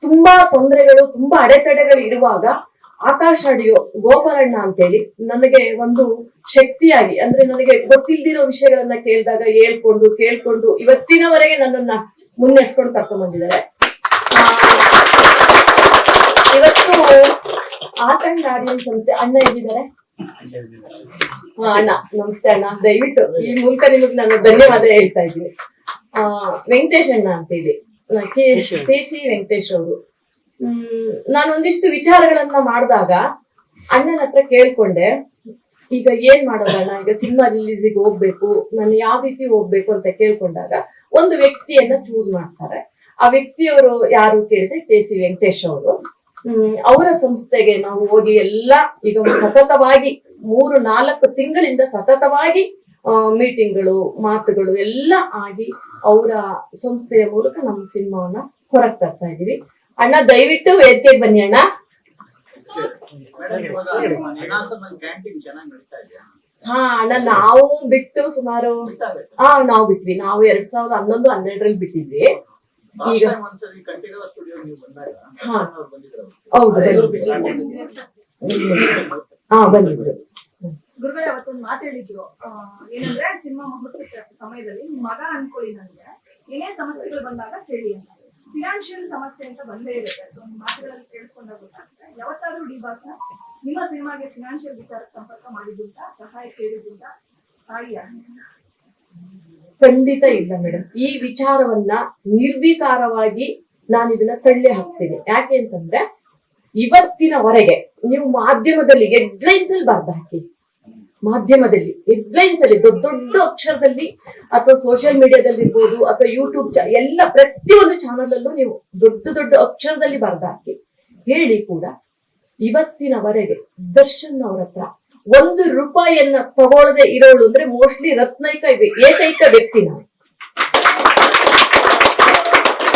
Speaker 4: ತುಂಬಾ ತೊಂದರೆಗಳು, ತುಂಬಾ ಅಡೆತಡೆಗಳು ಇರುವಾಗ ಆಕಾಶ ಅಡಿಯೋ ಗೋಪಾಲಣ್ಣ ಅಂತೇಳಿ ನನಗೆ ಒಂದು ಶಕ್ತಿಯಾಗಿ, ಅಂದ್ರೆ ನನಗೆ ಗೊತ್ತಿಲ್ದಿರೋ ವಿಷಯಗಳನ್ನ ಕೇಳಿದಾಗ ಹೇಳ್ಕೊಂಡು, ಕೇಳ್ಕೊಂಡು ಇವತ್ತಿನವರೆಗೆ ನನ್ನನ್ನ ಮುನ್ನಡೆಸ್ಕೊಂಡು ಕರ್ಕೊಂಡ್ ಬಂದಿದ್ದಾರೆ ಆ, ಇವತ್ತು ಆರ್ಟ್ ಅಂಡ್ ಆಡಿಯನ್ಸ್ ಅಂತ ಅಣ್ಣ ಎಲ್ಲಿದ್ದಾರೆ ಅಣ್ಣ ನಮಸ್ತೆ ಅಣ್ಣ. ದಯವಿಟ್ಟು ಈ ಮೂಲಕ ನಿಮಗೆ ನಾನು ಧನ್ಯವಾದ ಹೇಳ್ತಾ ಇದ್ದೀನಿ. ಆ ವೆಂಕಟೇಶ್ ಅಣ್ಣ ಅಂತೇಳಿ ಕೆ ಸಿ ವೆಂಕಟೇಶ್ ಅವರು. ಹ್ಮ್ ನಾನು ಒಂದಿಷ್ಟು ವಿಚಾರಗಳನ್ನ ಮಾಡಿದಾಗ ಅಣ್ಣನ ಹತ್ರ ಕೇಳ್ಕೊಂಡೆ. ಈಗ ಏನ್ ಮಾಡೋದಣ್ಣ ಈಗ ಸಿನಿಮಾ ರಿಲೀಸಿಗೆ ಹೋಗ್ಬೇಕು ನಾನು ಯಾವ ರೀತಿ ಹೋಗ್ಬೇಕು ಅಂತ ಕೇಳ್ಕೊಂಡಾಗ ಒಂದು ವ್ಯಕ್ತಿಯನ್ನ ಚೂಸ್ ಮಾಡ್ತಾರೆ. ಆ ವ್ಯಕ್ತಿಯವರು ಯಾರು ಕೇಳಿದ್ರೆ ಕೆ ಸಿ ವೆಂಕಟೇಶ್ ಅವರು. ಅವರ ಸಂಸ್ಥೆಗೆ ನಾವು ಹೋಗಿ ಎಲ್ಲ ಈಗ ಸತತವಾಗಿ ಮೂರು ನಾಲ್ಕು ತಿಂಗಳಿಂದ ಸತತವಾಗಿ ಮೀಟಿಂಗ್ಗಳು ಮಾತುಗಳು ಎಲ್ಲ ಆಗಿ ಅವರ ಸಂಸ್ಥೆಯ ಮೂಲಕ ನಮ್ಮ ಸಿನಿಮಾವನ್ನ ಹೊರಗ್ ತರ್ತಾ ಇದೀವಿ ಅಣ್ಣ ದಯವಿಟ್ಟು ವೇದಿಕೆಗೆ ಬನ್ನಿ ಅಣ್ಣ. ಹಾ ಅಣ್ಣ ನಾವು ಬಿಟ್ಟು ಸುಮಾರು ಹಾ ನಾವು ಬಿಟ್ವಿ. ನಾವು ಎರಡ್ ಸಾವಿರದ ಹನ್ನೊಂದು ಹನ್ನೆರಡರಲ್ಲಿ ಬಿಟ್ಟಿದ್ವಿ. ಈಗ- ಹಾ.
Speaker 5: ಬಂದಿದ್ರು
Speaker 3: ಗುರುಗಳೇ ಅವತ್ತೊಂದು ಮಾತು ಹೇಳಿದ್ರು. ಏನಂದ್ರೆ ಸಿನಿಮಾ ಮುಹೂರ್ತದ ಸಮಯದಲ್ಲಿ ನಿಮ್ ಮಗ ಅನ್ಕೊಳ್ಳಿ ನನಗೆ ಏನೇ ಸಮಸ್ಯೆಗಳು ಬಂದಾಗ ಕೇಳಿ ಅಂತ. ಫಿನಾನ್ಷಿಯಲ್ ಸಮಸ್ಯೆ ಅಂತ ಬಂದೇ ಇರುತ್ತೆ. ಸೊ ನಿಮ್ ಮಾತುಗಳಲ್ಲಿ ಕೇಳಿಸ್ಕೊಂಡಾಗ ಗೊತ್ತಾಗುತ್ತೆ. ಯಾವತ್ತಾದ್ರೂ ಡಿ ಬಾಸ್ ನಿಮ್ಮ ಸಿನಿಮಾಗೆ ಫಿನಾನ್ಷಿಯಲ್ ವಿಚಾರಕ್ಕೆ ಸಂಪರ್ಕ ಮಾಡಿದ್ರಿಂದ ಸಹಾಯ ಕೇಳಿದ್ದುಂಟ? ತಾಯಿಯ?
Speaker 4: ಖಂಡಿತ ಇಲ್ಲ ಮೇಡಮ್ ಈ ವಿಚಾರವನ್ನ ನಿರ್ವಿಕಾರವಾಗಿ ನಾನು ಇದನ್ನ ತಳ್ಳಿ ಹಾಕ್ತೀನಿ. ಯಾಕೆ ಅಂತಂದ್ರೆ, ಇವತ್ತಿನವರೆಗೆ ನೀವು ಮಾಧ್ಯಮದಲ್ಲಿ ಹೆಡ್ಲೈನ್ಸ್ ಅಲ್ಲಿ ಬರ್ದು ಹಾಕಿ ಮಾಧ್ಯಮದಲ್ಲಿ ಹೆಡ್ಲೈನ್ಸ್ ಅಲ್ಲಿ ದೊಡ್ಡ ದೊಡ್ಡ ಅಕ್ಷರದಲ್ಲಿ ಅಥವಾ ಸೋಷಿಯಲ್ ಮೀಡಿಯಾದಲ್ಲಿ ಇರ್ಬೋದು ಅಥವಾ ಯೂಟ್ಯೂಬ್ ಎಲ್ಲ ಪ್ರತಿಯೊಂದು ಚಾನಲ್ ಅಲ್ಲೂ ನೀವು ದೊಡ್ಡ ದೊಡ್ಡ ಅಕ್ಷರದಲ್ಲಿ ಬರ್ದು ಹಾಕಿ ಹೇಳಿ ಕೂಡ, ಇವತ್ತಿನವರೆಗೆ ದರ್ಶನ್ ಅವ್ರ ಹತ್ರ ಒಂದು ರೂಪಾಯಿಯನ್ನ ತಗೊಳ್ಳದೆ ಇರೋಳು ಅಂದ್ರೆ ಮೋಸ್ಟ್ಲಿ ರತ್ನೈಕ ಏಕೈಕ ವ್ಯಕ್ತಿ ನಾವು.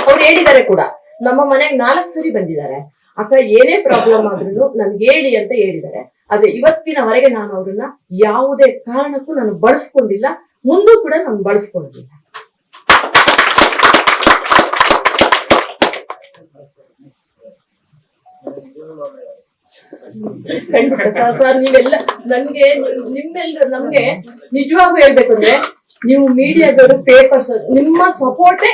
Speaker 4: ಅವ್ರು ಹೇಳಿದ್ದಾರೆ ಕೂಡ, ನಮ್ಮ ಮನೆಗೆ ನಾಲ್ಕು ಸರಿ ಬಂದಿದ್ದಾರೆ. ಅಕ್ಕ ಏನೇ ಪ್ರಾಬ್ಲಮ್ ಆದ್ರೂ ನನ್ಗೆ ಹೇಳಿ ಅಂತ ಹೇಳಿದ್ದಾರೆ. ಆದ್ರೆ ಇವತ್ತಿನವರೆಗೆ ನಾನು ಅವ್ರನ್ನ ಯಾವುದೇ ಕಾರಣಕ್ಕೂ ನಾನು ಬಳಸ್ಕೊಂಡಿಲ್ಲ, ಮುಂದೂ ಕೂಡ ನಾನು ಬಳಸ್ಕೊಂಡಿಲ್ಲ. ಸರ್ ನೀವೆಲ್ಲ ನನ್ಗೆ ನಿಮ್ಮೆಲ್ಲ ನಮ್ಗೆ ನಿಜವಾಗೂ ಹೇಳ್ಬೇಕು ಅಂದ್ರೆ ನೀವು ಮೀಡಿಯಾದವರು ಪೇಪರ್ಸ್ ನಿಮ್ಮ ಸಪೋರ್ಟೇ